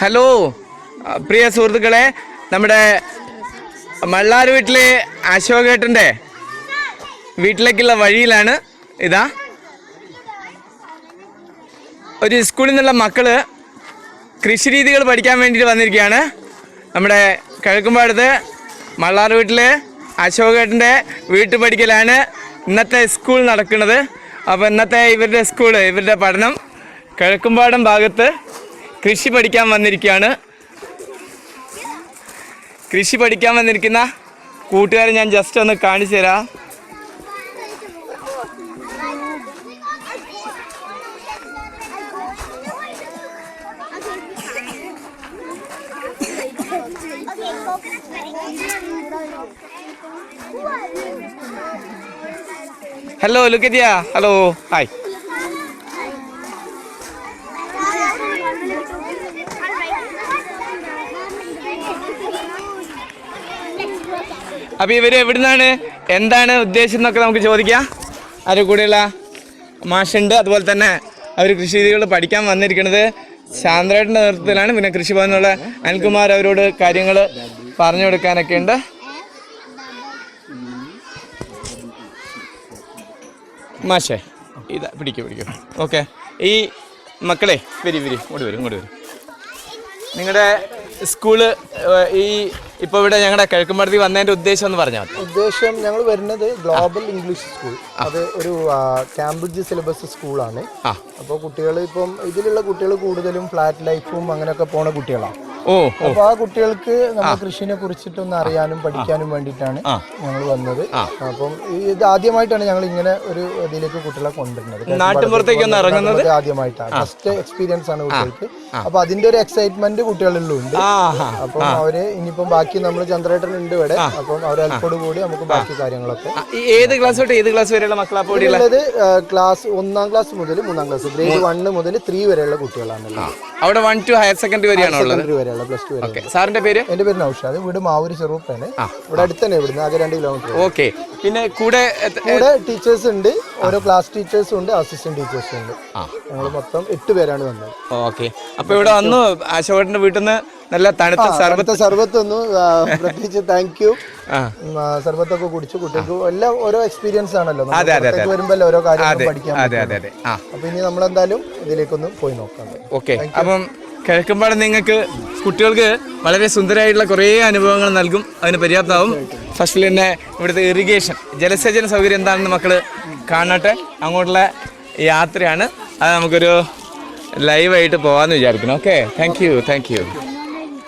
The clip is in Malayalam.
ഹലോ പ്രിയ സുഹൃത്തുക്കളെ നമ്മുടെ മള്ളാർ വീട്ടിലെ അശോകേട്ടന്റെ വീട്ടിലേക്കുള്ള വഴിയിലാണ് ഇതാ. ഒരു സ്കൂളിൽ നിന്നുള്ള മക്കൾ കൃഷി രീതികൾ പഠിക്കാൻ വേണ്ടിയിട്ട് വന്നിരിക്കുകയാണ്. നമ്മുടെ കിഴക്കുമ്പാടത്ത് മള്ളാർ വീട്ടിലെ അശോകേട്ടന്റെ വീട്ടു പഠിക്കലാണ് ഇന്നത്തെ സ്കൂൾ നടക്കുന്നത്. അപ്പോൾ ഇന്നത്തെ ഇവരുടെ സ്കൂൾ ഇവരുടെ പഠനം കിഴക്കുംപാടം ഭാഗത്ത് കൃഷി പഠിക്കാൻ വന്നിരിക്കുകയാണ്. കൃഷി പഠിക്കാൻ വന്നിരിക്കുന്ന കൂട്ടുകാരെ ഞാൻ ജസ്റ്റ് ഒന്ന് കാണിച്ചു തരാം. ഹലോ ലുക്കത്തിയ ഹലോ ഹായ് അപ്പോൾ ഇവർ എവിടുന്നാണ്? എന്താണ് ഉദ്ദേശം എന്നൊക്കെ നമുക്ക് ചോദിക്കാം. അതിൽ കൂടെയുള്ള മാഷുണ്ട്. അതുപോലെ തന്നെ അവർ കൃഷി രീതികൾ പഠിക്കാൻ വന്നിരിക്കുന്നത്. ശാന്തരായിട്ടിന്റെ നേതൃത്വത്തിലാണ്. പിന്നെ കൃഷി ഭവനുള്ള അനിൽകുമാർ അവരോട് കാര്യങ്ങൾ പറഞ്ഞു കൊടുക്കാനൊക്കെ ഉണ്ട്. മാഷേ ഇതാ പിടിക്കും പിടിക്കും. ഓക്കെ. ഈ മക്കളെ വരി വരി ഇങ്ങോട്ട് വരും ഇങ്ങോട്ട് വരും. നിങ്ങളുടെ സ്കൂൾ ഈ ഇപ്പോൾ ഇവിടെ ഞങ്ങളുടെ കിഴക്കുമ്പടത്തി വന്നതിന്റെ ഉദ്ദേശം എന്ന് പറഞ്ഞാൽ ഉദ്ദേശം ഞങ്ങൾ വരുന്നത് ഗ്ലോബൽ ഇംഗ്ലീഷ് സ്കൂൾ. അത് ഒരു കാംബ്രിഡ്ജ് സിലബസ് സ്കൂളാണ്. അപ്പോൾ കുട്ടികൾ ഇപ്പം ഇതിലുള്ള കുട്ടികൾ കൂടുതലും ഫ്ലാറ്റ് ലൈഫും അങ്ങനെയൊക്കെ പോണ കുട്ടികളാണ് ഓ ഓ. ആ കുട്ടികൾക്ക് നമ്മൾ കൃഷിനെ കുറിച്ചിട്ടൊന്ന് അറിയാനും പഠിക്കാനും വേണ്ടിട്ടാണ് ഞങ്ങൾ വന്നത്. അപ്പം ഇത് ആദ്യമായിട്ടാണ് ഞങ്ങൾ ഇങ്ങനെ ഒരു ഇതിലേക്ക് കുട്ടികളെ കൊണ്ടുവരുന്നത്. ആദ്യമായിട്ടാണ് ഫസ്റ്റ് എക്സ്പീരിയൻസ് ആണ് കുട്ടികൾക്ക്. അപ്പൊ അതിന്റെ ഒരു എക്സൈറ്റ്മെന്റ് കുട്ടികളിലുണ്ട്. അപ്പം അവർ ഇനിയിപ്പം ബാക്കി നമ്മൾ ചന്ദ്രേട്ടൻ ഉണ്ട് ഇവിടെ. അപ്പം അവരെ ഹെൽപ്പോട് കൂടി നമുക്ക് ബാക്കി കാര്യങ്ങളൊക്കെ ഏത് ക്ലാസ് തൊട്ട് ഏത് ക്ലാസ് വരെയുള്ള ക്ലാസ് ഒന്നാം ക്ലാസ് മുതൽ മൂന്നാം ക്ലാസ് ഗ്രേഡ് വൺ മുതൽ ത്രീ വരെയുള്ള കുട്ടികളാണ് അവിടെ വൺ ടു ഹയർ സെക്കൻഡറി വരെയാണോ സെക്കൻഡറി വരെയുള്ള പ്ലസ് ടു വരെ സാറിന്റെ പേര്? എന്റെ പേര് നൌഷാദ്. വീട് മാവൂര് ചെറുപ്പാണ് ഇവിടെ അടുത്ത് തന്നെ ഇവിടുന്ന് ആകെ രണ്ട് കിലോമീറ്റർ ഓക്കെ. പിന്നെ കൂടെ കൂടെ ടീച്ചേഴ്സ് ഉണ്ട്. ഓരോ ക്ലാസ് ടീച്ചേഴ്സും ഉണ്ട് അസിസ്റ്റന്റ് ടീച്ചേഴ്സും ഉണ്ട്. ഞങ്ങൾ മൊത്തം എട്ട് പേരാണ് വന്നത്. ഓക്കെ. അപ്പൊ ഇവിടെ വന്നു. അശോകന്റെ വീട്ടിൽ നിന്ന് നല്ല തണുത്ത സർബത്ത് സർബത്ത് ഒന്ന് പ്രത്യേകിച്ച് താങ്ക് യു സർബത്തൊക്കെ കുടിച്ചു കുട്ടികൾക്ക് എല്ലാം ഓരോ എക്സ്പീരിയൻസ് ആണല്ലോ. വരുമ്പോ ഓരോ കാര്യങ്ങൾ പഠിക്കാൻ അപ്പൊ ഇനി നമ്മളെന്തായാലും ഇതിലേക്കൊന്ന് പോയി നോക്കാം. ഓക്കെ. അപ്പം കേൾക്കുമ്പോഴാണ് നിങ്ങൾക്ക് കുട്ടികൾക്ക് വളരെ സുന്ദരമായിട്ടുള്ള കുറേ അനുഭവങ്ങൾ നൽകും അതിന് പര്യാപ്തമാവും. ഫസ്റ്റിൽ തന്നെ ഇവിടുത്തെ ഇറിഗേഷൻ ജലസേചന സൗകര്യം എന്താണെന്ന് മക്കൾ കാണട്ടെ. അങ്ങോട്ടുള്ള യാത്രയാണ്. അത് നമുക്കൊരു ലൈവായിട്ട് പോകാമെന്ന് വിചാരിക്കണം okay thank you thank you